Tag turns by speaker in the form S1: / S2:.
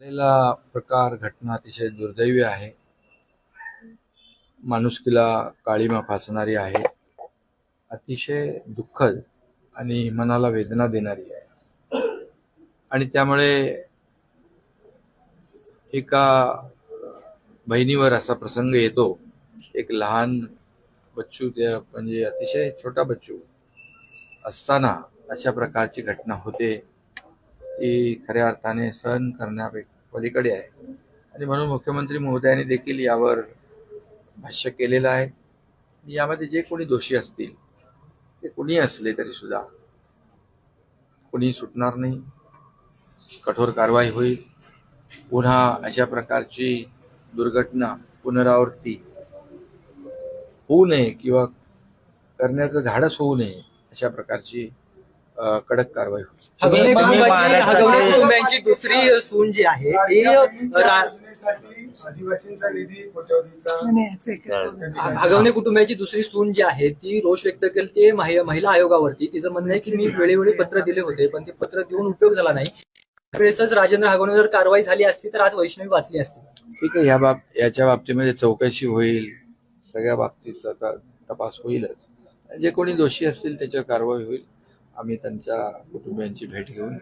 S1: झालेला प्रकार घटना अतिशय दुर्दैवी आहे. माणुसकीला काळीमा फासणारी आहे. अतिशय दुःखद आणि मनाला वेदना देणारी आहे. आणि त्यामुळे एका बहिणीवर असा प्रसंग येतो. एक लहान बच्चू त्या म्हणजे अतिशय छोटा बच्चू असताना अशा प्रकारची घटना होते. ती खऱ्या अर्थाने सहन करण्यापलीकडे आहे. आणि म्हणून मुख्यमंत्री महोदयांनी देखील यावर भाष्य केलेलं आहे. यामध्ये जे कोणी दोषी असतील ते कोणी असले तरी सुद्धा कोणी सुटणार नाही. कठोर कारवाई होईल. पुन्हा अशा प्रकारची दुर्घटना पुनरावृत्ती होऊ नये किंवा करण्याचं धाडस होऊ नये अशा प्रकारची कडक कारवाई होईल.
S2: हगवणे
S3: तुम्ही
S2: कुटुंबाची
S3: महाराष्ट्राचे-
S2: हगवणे कुटुंबियांची दुसरी सून जी आहे ती
S4: आदिवासींचा निधी
S2: हगवणे कुटुंबियाची दुसरी सून जी आहे ती रोष व्यक्त केली महि- महिला आयोगावरती. तिचं म्हणणं आहे की मी वेळोवेळी पत्र दिले होते पण ते पत्र देऊन उपयोग झाला नाही. त्यावेळेसच राजेंद्र हगवणेवर कारवाई झाली असती तर आज वैष्णवी वाचली असती.
S1: ठीक आहे या बाब याच्या बाबतीमध्ये चौकशी होईल. सगळ्या बाबतीचा त- तपास होईलच. जे कोणी दोषी असतील त्याच्यावर कारवाई होईल. आम्ही त्यांच्या कुटुंबियांची भेट घेऊन